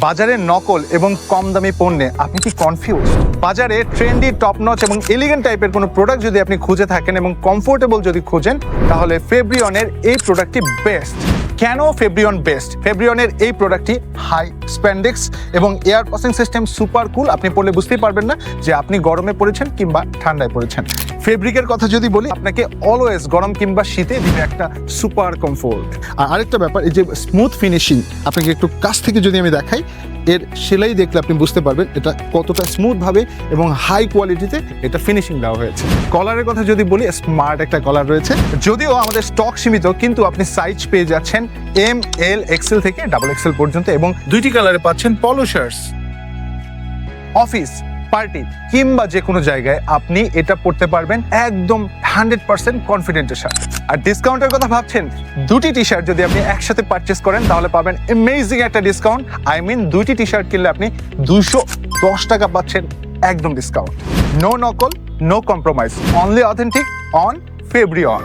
বাজারে নকল এবং কম দামি পণ্যে আপনি কি কনফিউজ বাজারে ট্রেন্ডি টপ নচ এবং এলিগেন্ট টাইপের কোনো প্রোডাক্ট যদি আপনি খুঁজে থাকেন এবং কমফোর্টেবল যদি খুঁজেন, তাহলে ফেব্রিয়নের এই প্রোডাক্টটি বেস্ট কেন ফেব্রিয়ন বেস্ট ফেব্রিয়নের এই প্রোডাক্টটি হাই স্প্যান্ডেক্স এবং air passing system super cool আপনি পড়লে বুঝতেই পারবেন না যে আপনি গরমে পড়েছেন কিংবা ঠান্ডায় পড়েছেন। ফেব্রিকের কথা যদি বলি, আপনাকে অলওয়েজ গরম কিংবা শীতে দিবে একটা সুপার কমফোর্ট আর আরেকটা ব্যাপার, এই যে স্মুথ ফিনিশিং আপনাকে একটু কাছ থেকে যদি আমি দেখাই, এর সেলাই দেখলে আপনি বুঝতে পারবেন এটা কতটা স্মুথভাবে এবং হাই কোয়ালিটিতে এটা ফিনিশিং দেওয়া হয়েছে। কলারের কথা যদি বলি স্মার্ট একটা কলার রয়েছে। যদিও আমাদের স্টক সীমিত, কিন্তু আপনি সাইজ পেয়ে যাচ্ছেন এম এল এক্সেল থেকে ডাবল এক্সেল পর্যন্ত এবং দুইটি কালারে পাচ্ছেন পলো শার্টস অফিস পার্টি কিংবা যে কোনো জায়গায় আপনি এটা পড়তে পারবেন একদম হান্ড্রেড পার্সেন্ট কনফিডেন্টের সাথে। আর ডিসকাউন্টের কথা ভাবছেন? দুটি টি শার্ট যদি আপনি একসাথে পারচেস করেন, তাহলে পাবেন অ্যামেজিং একটা ডিসকাউন্ট আই মিন দুইটি টি শার্ট কিনলে আপনি দুশো দশ টাকা পাচ্ছেন একদম ডিসকাউন্ট নো নকল no compromise only authentic on Fabrion